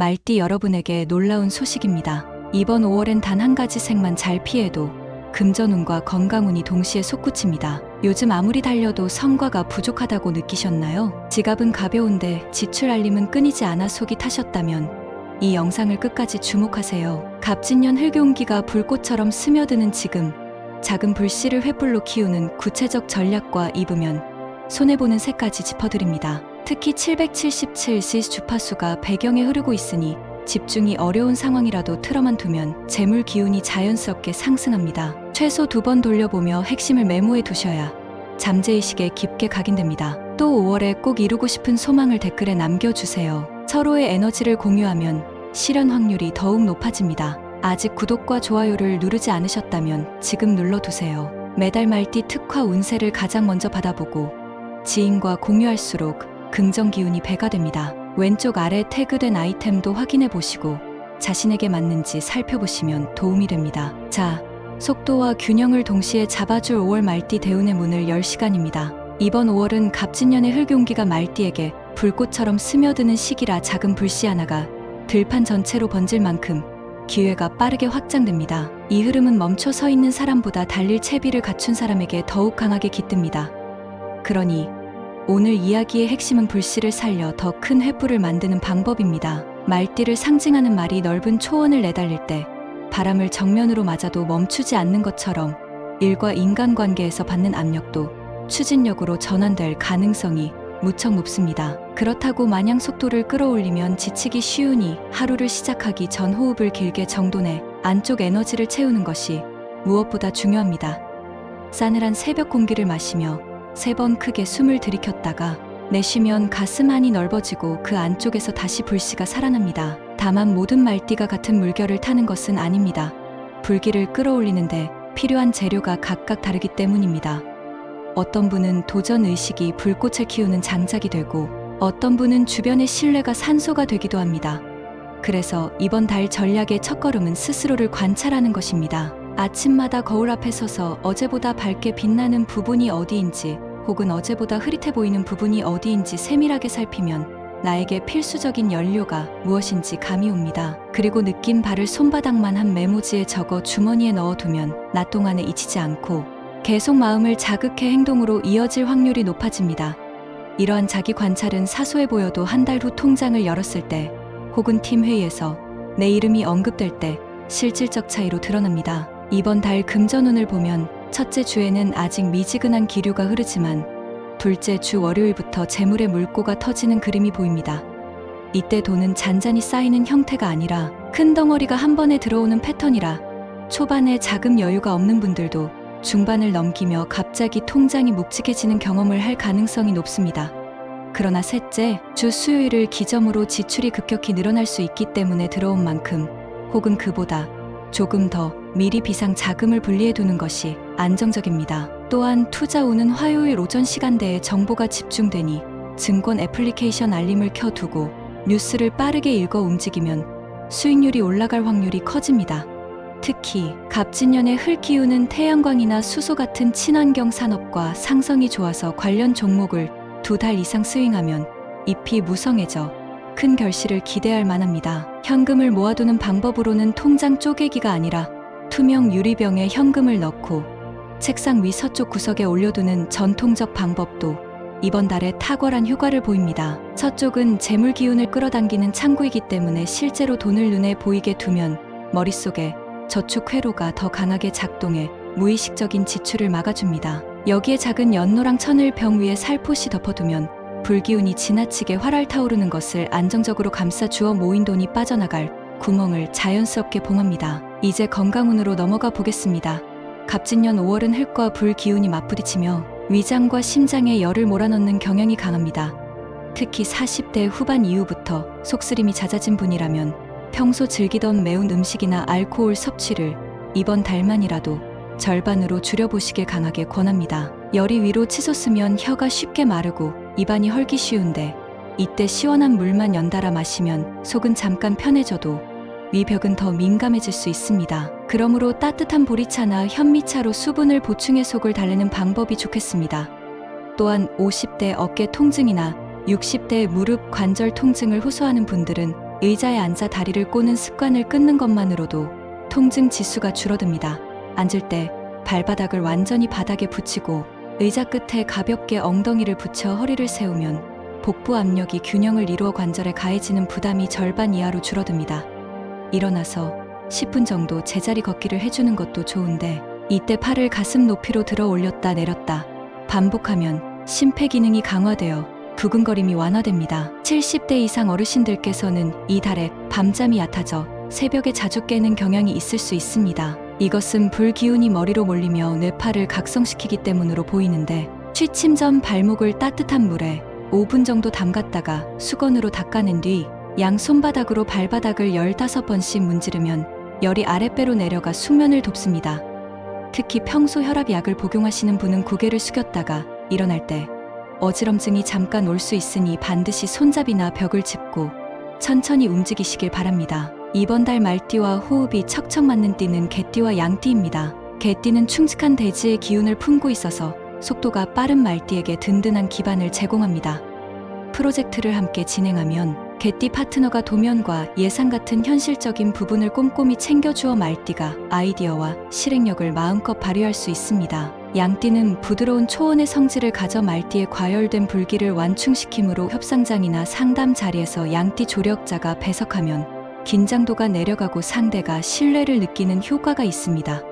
말띠 여러분에게 놀라운 소식입니다. 이번 5월엔 단 한 가지 색만 잘 피해도 금전운과 건강운이 동시에 솟구칩니다. 요즘 아무리 달려도 성과가 부족하다고 느끼셨나요? 지갑은 가벼운데 지출 알림은 끊이지 않아 속이 타셨다면 이 영상을 끝까지 주목하세요. 갑진년 흑용기가 불꽃처럼 스며드는 지금 작은 불씨를 횃불로 키우는 구체적 전략과 입으면 손해보는 새까지 짚어드립니다. 특히 777시 주파수가 배경에 흐르고 있으니 집중이 어려운 상황이라도 틀어만 두면 재물 기운이 자연스럽게 상승합니다. 최소 두 번 돌려보며 핵심을 메모해 두셔야 잠재의식에 깊게 각인됩니다. 또 5월에 꼭 이루고 싶은 소망을 댓글에 남겨주세요. 서로의 에너지를 공유하면 실현 확률이 더욱 높아집니다. 아직 구독과 좋아요를 누르지 않으셨다면 지금 눌러두세요. 매달 말띠 특화 운세를 가장 먼저 받아보고 지인과 공유할수록 긍정 기운이 배가 됩니다. 왼쪽 아래 태그된 아이템도 확인해 보시고 자신에게 맞는지 살펴보시면 도움이 됩니다. 자, 속도와 균형을 동시에 잡아줄 5월 말띠 대운의 문을 열 시간입니다. 이번 5월은 갑진년의 흑용기가 말띠에게 불꽃처럼 스며드는 시기라 작은 불씨 하나가 들판 전체로 번질 만큼 기회가 빠르게 확장됩니다. 이 흐름은 멈춰 서 있는 사람보다 달릴 채비를 갖춘 사람에게 더욱 강하게 깃듭니다. 그러니 오늘 이야기의 핵심은 불씨를 살려 더큰 횃불을 만드는 방법입니다. 말띠를 상징하는 말이 넓은 초원을 내달릴 때 바람을 정면으로 맞아도 멈추지 않는 것처럼 일과 인간관계에서 받는 압력도 추진력으로 전환될 가능성이 무척 높습니다. 그렇다고 마냥 속도를 끌어올리면 지치기 쉬우니 하루를 시작하기 전 호흡을 길게 정돈해 안쪽 에너지를 채우는 것이 무엇보다 중요합니다. 싸늘한 새벽 공기를 마시며 세 번 크게 숨을 들이켰다가 내쉬면 가슴 안이 넓어지고 그 안쪽에서 다시 불씨가 살아납니다. 다만 모든 말띠가 같은 물결을 타는 것은 아닙니다. 불길을 끌어올리는데 필요한 재료가 각각 다르기 때문입니다. 어떤 분은 도전 의식이 불꽃을 키우는 장작이 되고 어떤 분은 주변의 신뢰가 산소가 되기도 합니다. 그래서 이번 달 전략의 첫걸음은 스스로를 관찰하는 것입니다. 아침마다 거울 앞에 서서 어제보다 밝게 빛나는 부분이 어디인지 혹은 어제보다 흐릿해 보이는 부분이 어디인지 세밀하게 살피면 나에게 필수적인 연료가 무엇인지 감이 옵니다. 그리고 느낀 바를 손바닥만 한 메모지에 적어 주머니에 넣어두면 낮 동안에 잊히지 않고 계속 마음을 자극해 행동으로 이어질 확률이 높아집니다. 이러한 자기 관찰은 사소해 보여도 한 달 후 통장을 열었을 때 혹은 팀 회의에서 내 이름이 언급될 때 실질적 차이로 드러납니다. 이번 달 금전운을 보면 첫째 주에는 아직 미지근한 기류가 흐르지만 둘째 주 월요일부터 재물의 물꼬가 터지는 그림이 보입니다. 이때 돈은 잔잔히 쌓이는 형태가 아니라 큰 덩어리가 한 번에 들어오는 패턴이라 초반에 자금 여유가 없는 분들도 중반을 넘기며 갑자기 통장이 묵직해지는 경험을 할 가능성이 높습니다. 그러나 셋째, 주 수요일을 기점으로 지출이 급격히 늘어날 수 있기 때문에 들어온 만큼 혹은 그보다 조금 더 미리 비상 자금을 분리해 두는 것이 안정적입니다. 또한 투자 우는 화요일 오전 시간대에 정보가 집중되니 증권 애플리케이션 알림을 켜두고 뉴스를 빠르게 읽어 움직이면 수익률이 올라갈 확률이 커집니다. 특히 갑진년에 흘 키우는 태양광이나 수소 같은 친환경 산업과 상성이 좋아서 관련 종목을 두 달 이상 스윙하면 잎이 무성해져 큰 결실을 기대할 만합니다. 현금을 모아두는 방법으로는 통장 쪼개기가 아니라 투명 유리병에 현금을 넣고 책상 위 서쪽 구석에 올려두는 전통적 방법도 이번 달에 탁월한 효과를 보입니다. 서쪽은 재물 기운을 끌어당기는 창구이기 때문에 실제로 돈을 눈에 보이게 두면 머릿속에 저축 회로가 더 강하게 작동해 무의식적인 지출을 막아줍니다. 여기에 작은 연노랑 천을 병 위에 살포시 덮어두면 불기운이 지나치게 활활 타오르는 것을 안정적으로 감싸 주어 모인 돈이 빠져나갈 구멍을 자연스럽게 봉합니다. 이제 건강운으로 넘어가 보겠습니다. 갑진년 5월은 흙과 불 기운이 맞부딪히며 위장과 심장에 열을 몰아넣는 경향이 강합니다. 특히 40대 후반 이후부터 속쓰림이 잦아진 분이라면 평소 즐기던 매운 음식이나 알코올 섭취를 이번 달만이라도 절반으로 줄여보시길 강하게 권합니다. 열이 위로 치솟으면 혀가 쉽게 마르고 입안이 헐기 쉬운데 이때 시원한 물만 연달아 마시면 속은 잠깐 편해져도 위벽은 더 민감해질 수 있습니다. 그러므로 따뜻한 보리차나 현미차로 수분을 보충해 속을 달래는 방법이 좋겠습니다. 또한 50대 어깨 통증이나 60대 무릎 관절 통증을 호소하는 분들은 의자에 앉아 다리를 꼬는 습관을 끊는 것만으로도 통증 지수가 줄어듭니다. 앉을 때 발바닥을 완전히 바닥에 붙이고 의자 끝에 가볍게 엉덩이를 붙여 허리를 세우면 복부 압력이 균형을 이루어 관절에 가해지는 부담이 절반 이하로 줄어듭니다. 일어나서 10분 정도 제자리 걷기를 해주는 것도 좋은데 이때 팔을 가슴 높이로 들어 올렸다 내렸다 반복하면 심폐 기능이 강화되어 두근거림이 완화됩니다. 70대 이상 어르신들께서는 이 달에 밤잠이 얕아져 새벽에 자주 깨는 경향이 있을 수 있습니다. 이것은 불기운이 머리로 몰리며 뇌파를 각성시키기 때문으로 보이는데 취침 전 발목을 따뜻한 물에 5분 정도 담갔다가 수건으로 닦아낸 뒤 양 손바닥으로 발바닥을 15번씩 문지르면 열이 아랫배로 내려가 숙면을 돕습니다. 특히 평소 혈압약을 복용하시는 분은 고개를 숙였다가 일어날 때 어지럼증이 잠깐 올 수 있으니 반드시 손잡이나 벽을 짚고 천천히 움직이시길 바랍니다. 이번 달 말띠와 호흡이 척척 맞는 띠는 개띠와 양띠입니다. 개띠는 충직한 대지의 기운을 품고 있어서 속도가 빠른 말띠에게 든든한 기반을 제공합니다. 프로젝트를 함께 진행하면 개띠 파트너가 도면과 예상 같은 현실적인 부분을 꼼꼼히 챙겨주어 말띠가 아이디어와 실행력을 마음껏 발휘할 수 있습니다. 양띠는 부드러운 초원의 성질을 가져 말띠의 과열된 불기를 완충시키므로 협상장이나 상담 자리에서 양띠 조력자가 배석하면 긴장도가 내려가고 상대가 신뢰를 느끼는 효과가 있습니다.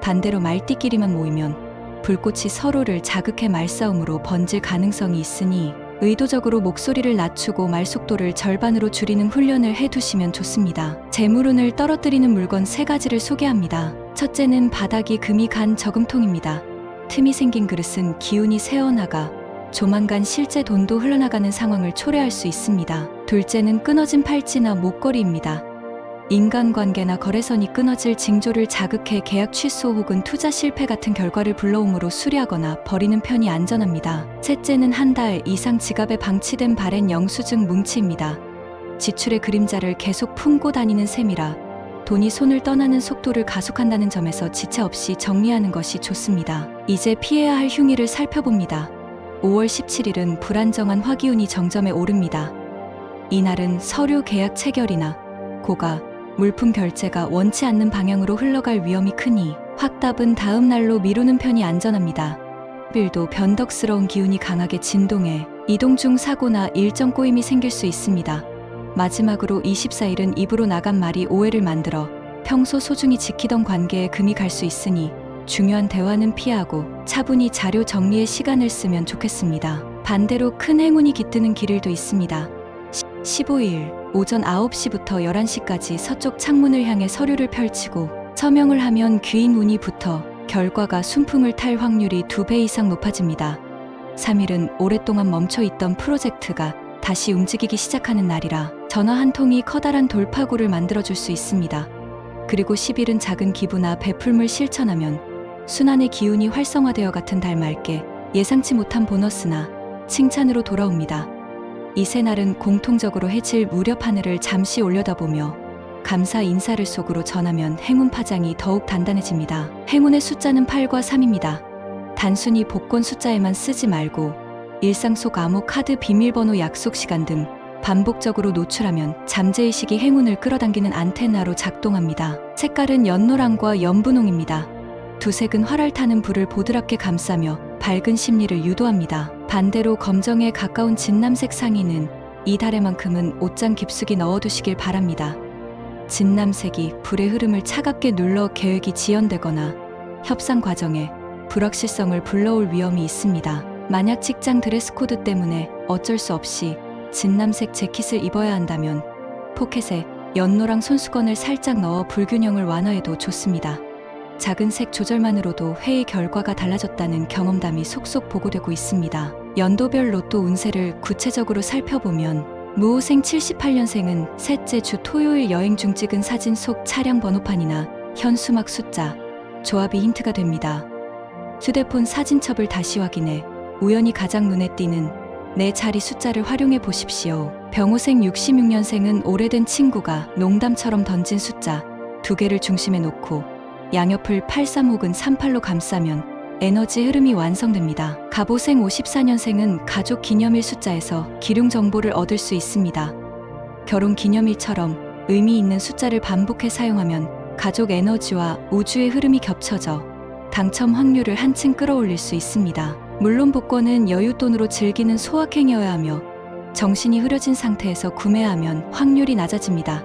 반대로 말띠끼리만 모이면 불꽃이 서로를 자극해 말싸움으로 번질 가능성이 있으니 의도적으로 목소리를 낮추고 말 속도를 절반으로 줄이는 훈련을 해두시면 좋습니다. 재물운을 떨어뜨리는 물건 세 가지를 소개합니다. 첫째는 바닥이 금이 간 저금통입니다. 틈이 생긴 그릇은 기운이 새어나가 조만간 실제 돈도 흘러나가는 상황을 초래할 수 있습니다. 둘째는 끊어진 팔찌나 목걸이입니다. 인간관계나 거래선이 끊어질 징조를 자극해 계약 취소 혹은 투자 실패 같은 결과를 불러오므로 수리하거나 버리는 편이 안전합니다. 셋째는 한 달 이상 지갑에 방치된 바랜 영수증 뭉치입니다. 지출의 그림자를 계속 품고 다니는 셈이라 돈이 손을 떠나는 속도를 가속한다는 점에서 지체 없이 정리하는 것이 좋습니다. 이제 피해야 할 흉의를 살펴봅니다. 5월 17일은 불안정한 화기운이 정점에 오릅니다. 이날은 서류 계약 체결이나 고가, 물품 결제가 원치 않는 방향으로 흘러갈 위험이 크니 확답은 다음 날로 미루는 편이 안전합니다. 빌도 변덕스러운 기운이 강하게 진동해 이동 중 사고나 일정 꼬임이 생길 수 있습니다. 마지막으로 24일은 입으로 나간 말이 오해를 만들어 평소 소중히 지키던 관계에 금이 갈 수 있으니 중요한 대화는 피하고 차분히 자료 정리에 시간을 쓰면 좋겠습니다. 반대로 큰 행운이 깃드는 길일도 있습니다. 15일 오전 9시부터 11시까지 서쪽 창문을 향해 서류를 펼치고 서명을 하면 귀인 운이 붙어 결과가 순풍을 탈 확률이 2배 이상 높아집니다. 3일은 오랫동안 멈춰 있던 프로젝트가 다시 움직이기 시작하는 날이라 전화 한 통이 커다란 돌파구를 만들어줄 수 있습니다. 그리고 10일은 작은 기부나 베풀물 실천하면 순환의 기운이 활성화되어 같은 달 말께 예상치 못한 보너스나 칭찬으로 돌아옵니다. 이세 날은 공통적으로 해질 무렵 하늘을 잠시 올려다보며 감사 인사를 속으로 전하면 행운 파장이 더욱 단단해집니다. 행운의 숫자는 8과 3입니다. 단순히 복권 숫자에만 쓰지 말고 일상 속 암호 카드 비밀번호 약속 시간 등 반복적으로 노출하면 잠재의식이 행운을 끌어당기는 안테나로 작동합니다. 색깔은 연노랑과 연분홍입니다. 두 색은 활활 타는 불을 보드랍게 감싸며 밝은 심리를 유도합니다. 반대로 검정에 가까운 진남색 상의는 이 달에만큼은 옷장 깊숙이 넣어두시길 바랍니다. 진남색이 불의 흐름을 차갑게 눌러 계획이 지연되거나 협상 과정에 불확실성을 불러올 위험이 있습니다. 만약 직장 드레스 코드 때문에 어쩔 수 없이 진남색 재킷을 입어야 한다면 포켓에 연노랑 손수건을 살짝 넣어 불균형을 완화해도 좋습니다. 작은 색 조절만으로도 회의 결과가 달라졌다는 경험담이 속속 보고되고 있습니다. 연도별 로또 운세를 구체적으로 살펴보면 무호생 78년생은 셋째 주 토요일 여행 중 찍은 사진 속 차량 번호판이나 현수막 숫자, 조합이 힌트가 됩니다. 휴대폰 사진첩을 다시 확인해 우연히 가장 눈에 띄는 내 자리 숫자를 활용해 보십시오. 병호생 66년생은 오래된 친구가 농담처럼 던진 숫자 두 개를 중심에 놓고 양옆을 83 혹은 38로 감싸면 에너지 흐름이 완성됩니다. 갑오생 54년생은 가족 기념일 숫자에서 기륭 정보를 얻을 수 있습니다. 결혼 기념일처럼 의미 있는 숫자를 반복해 사용하면 가족 에너지와 우주의 흐름이 겹쳐져 당첨 확률을 한층 끌어올릴 수 있습니다. 물론 복권은 여윳돈으로 즐기는 소확행이어야 하며 정신이 흐려진 상태에서 구매하면 확률이 낮아집니다.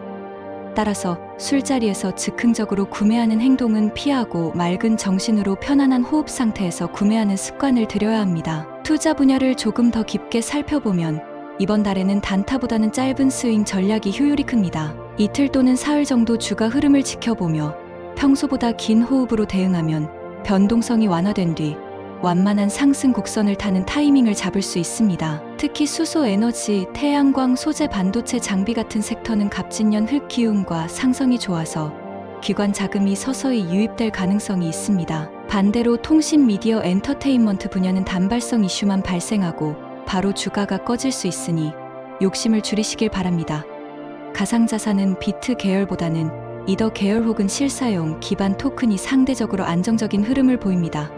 따라서 술자리에서 즉흥적으로 구매하는 행동은 피하고 맑은 정신으로 편안한 호흡 상태에서 구매하는 습관을 들여야 합니다. 투자 분야를 조금 더 깊게 살펴보면 이번 달에는 단타보다는 짧은 스윙 전략이 효율이 큽니다. 이틀 또는 사흘 정도 주가 흐름을 지켜보며 평소보다 긴 호흡으로 대응하면 변동성이 완화된 뒤 완만한 상승 곡선을 타는 타이밍을 잡을 수 있습니다. 특히 수소 에너지, 태양광, 소재 반도체 장비 같은 섹터는 갑진년 흙 기운과 상성이 좋아서 기관 자금이 서서히 유입될 가능성이 있습니다. 반대로 통신 미디어 엔터테인먼트 분야는 단발성 이슈만 발생하고 바로 주가가 꺼질 수 있으니 욕심을 줄이시길 바랍니다. 가상자산은 비트 계열보다는 이더 계열 혹은 실사용 기반 토큰이 상대적으로 안정적인 흐름을 보입니다.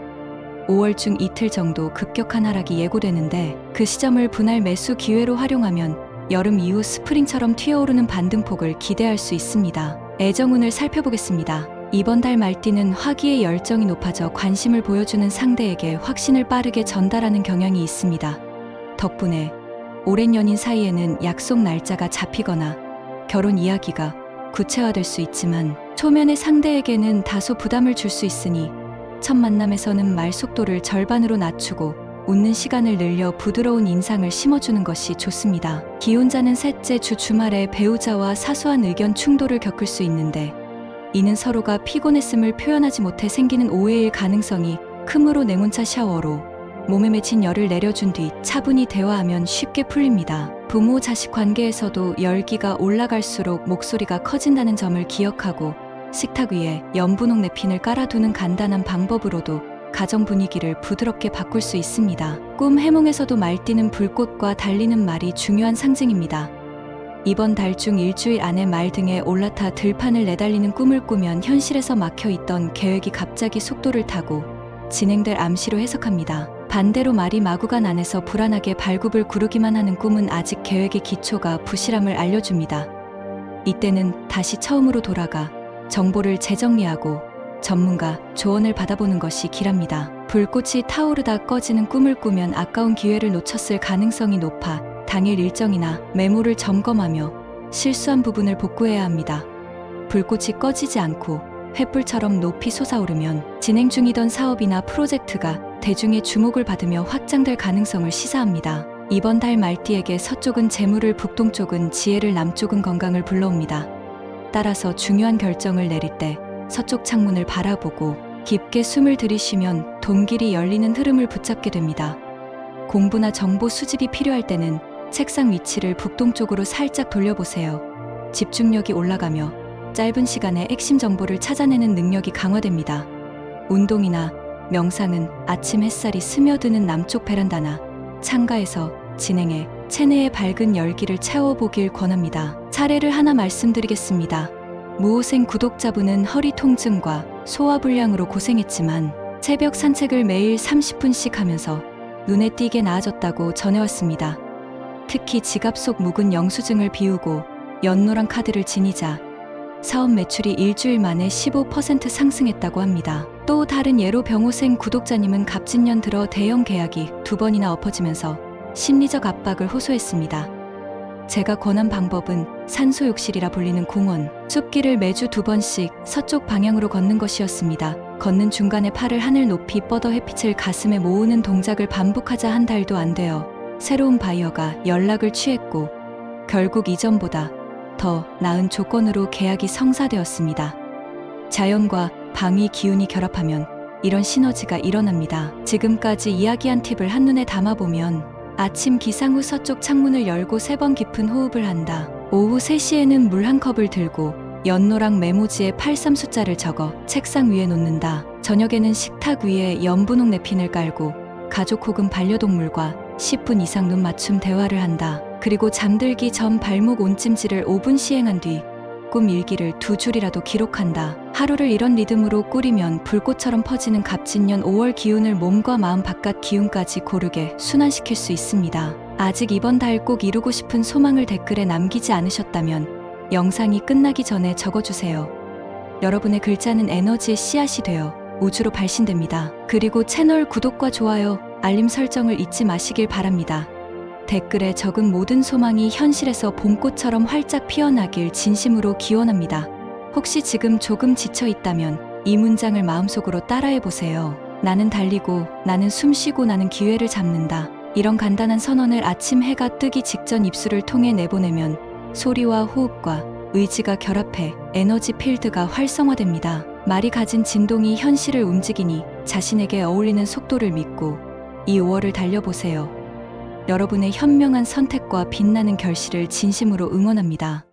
5월 중 이틀 정도 급격한 하락이 예고되는데 그 시점을 분할 매수 기회로 활용하면 여름 이후 스프링처럼 튀어오르는 반등폭을 기대할 수 있습니다. 애정운을 살펴보겠습니다. 이번 달 말띠는 화기의 열정이 높아져 관심을 보여주는 상대에게 확신을 빠르게 전달하는 경향이 있습니다. 덕분에 오랜 연인 사이에는 약속 날짜가 잡히거나 결혼 이야기가 구체화될 수 있지만 초면의 상대에게는 다소 부담을 줄 수 있으니 첫 만남에서는 말 속도를 절반으로 낮추고 웃는 시간을 늘려 부드러운 인상을 심어주는 것이 좋습니다. 기혼자는 셋째 주 주말에 배우자와 사소한 의견 충돌을 겪을 수 있는데 이는 서로가 피곤했음을 표현하지 못해 생기는 오해일 가능성이 크므로 냉온차 샤워로 몸에 맺힌 열을 내려준 뒤 차분히 대화하면 쉽게 풀립니다. 부모 자식 관계에서도 열기가 올라갈수록 목소리가 커진다는 점을 기억하고 식탁 위에 연분홍 냅킨을 깔아두는 간단한 방법으로도 가정 분위기를 부드럽게 바꿀 수 있습니다. 꿈 해몽에서도 말띠는 불꽃과 달리는 말이 중요한 상징입니다. 이번 달 중 일주일 안에 말 등에 올라타 들판을 내달리는 꿈을 꾸면 현실에서 막혀 있던 계획이 갑자기 속도를 타고 진행될 암시로 해석합니다. 반대로 말이 마구간 안에서 불안하게 발굽을 구르기만 하는 꿈은 아직 계획의 기초가 부실함을 알려줍니다. 이때는 다시 처음으로 돌아가 정보를 재정리하고 전문가 조언을 받아보는 것이 길합니다. 불꽃이 타오르다 꺼지는 꿈을 꾸면 아까운 기회를 놓쳤을 가능성이 높아 당일 일정이나 메모를 점검하며 실수한 부분을 복구해야 합니다. 불꽃이 꺼지지 않고 횃불처럼 높이 솟아오르면 진행 중이던 사업이나 프로젝트가 대중의 주목을 받으며 확장될 가능성을 시사합니다. 이번 달 말띠에게 서쪽은 재물을 북동쪽은 지혜를 남쪽은 건강을 불러옵니다. 따라서 중요한 결정을 내릴 때 서쪽 창문을 바라보고 깊게 숨을 들이쉬면 돈길이 열리는 흐름을 붙잡게 됩니다. 공부나 정보 수집이 필요할 때는 책상 위치를 북동쪽으로 살짝 돌려보세요. 집중력이 올라가며 짧은 시간에 핵심 정보를 찾아내는 능력이 강화됩니다. 운동이나 명상은 아침 햇살이 스며드는 남쪽 베란다나 창가에서 진행해 체내의 밝은 열기를 채워보길 권합니다. 사례를 하나 말씀드리겠습니다. 무호생 구독자분은 허리 통증과 소화불량으로 고생했지만 새벽 산책을 매일 30분씩 하면서 눈에 띄게 나아졌다고 전해왔습니다. 특히 지갑 속 묵은 영수증을 비우고 연노란 카드를 지니자 사업 매출이 일주일 만에 15% 상승했다고 합니다. 또 다른 예로 병호생 구독자님은 갑진년 들어 대형 계약이 두 번이나 엎어지면서 심리적 압박을 호소했습니다. 제가 권한 방법은 산소욕실이라 불리는 공원, 숲길을 매주 두 번씩 서쪽 방향으로 걷는 것이었습니다. 걷는 중간에 팔을 하늘 높이 뻗어 햇빛을 가슴에 모으는 동작을 반복하자 한 달도 안 되어 새로운 바이어가 연락을 취했고 결국 이전보다 더 나은 조건으로 계약이 성사되었습니다. 자연과 방위 기운이 결합하면 이런 시너지가 일어납니다. 지금까지 이야기한 팁을 한눈에 담아보면 아침 기상 후 서쪽 창문을 열고 세 번 깊은 호흡을 한다. 오후 3시에는 물 한 컵을 들고 연노랑 메모지에 83 숫자를 적어 책상 위에 놓는다. 저녁에는 식탁 위에 연분홍 냅킨을 깔고 가족 혹은 반려동물과 10분 이상 눈 맞춤 대화를 한다. 그리고 잠들기 전 발목 온찜질을 5분 시행한 뒤 꿈 일기를 두 줄이라도 기록한다. 하루를 이런 리듬으로 꾸리면 불꽃처럼 퍼지는 갑진년 5월 기운을 몸과 마음 바깥 기운까지 고르게 순환시킬 수 있습니다. 아직 이번 달 꼭 이루고 싶은 소망을 댓글에 남기지 않으셨다면 영상이 끝나기 전에 적어주세요. 여러분의 글자는 에너지의 씨앗이 되어 우주로 발신됩니다. 그리고 채널 구독과 좋아요, 알림 설정을 잊지 마시길 바랍니다. 댓글에 적은 모든 소망이 현실에서 봄꽃처럼 활짝 피어나길 진심으로 기원합니다. 혹시 지금 조금 지쳐 있다면 이 문장을 마음속으로 따라해 보세요. 나는 달리고, 나는 숨 쉬고, 나는 기회를 잡는다. 이런 간단한 선언을 아침 해가 뜨기 직전 입술을 통해 내보내면 소리와 호흡과 의지가 결합해 에너지 필드가 활성화됩니다. 말이 가진 진동이 현실을 움직이니 자신에게 어울리는 속도를 믿고 이 5월을 달려보세요. 여러분의 현명한 선택과 빛나는 결실을 진심으로 응원합니다.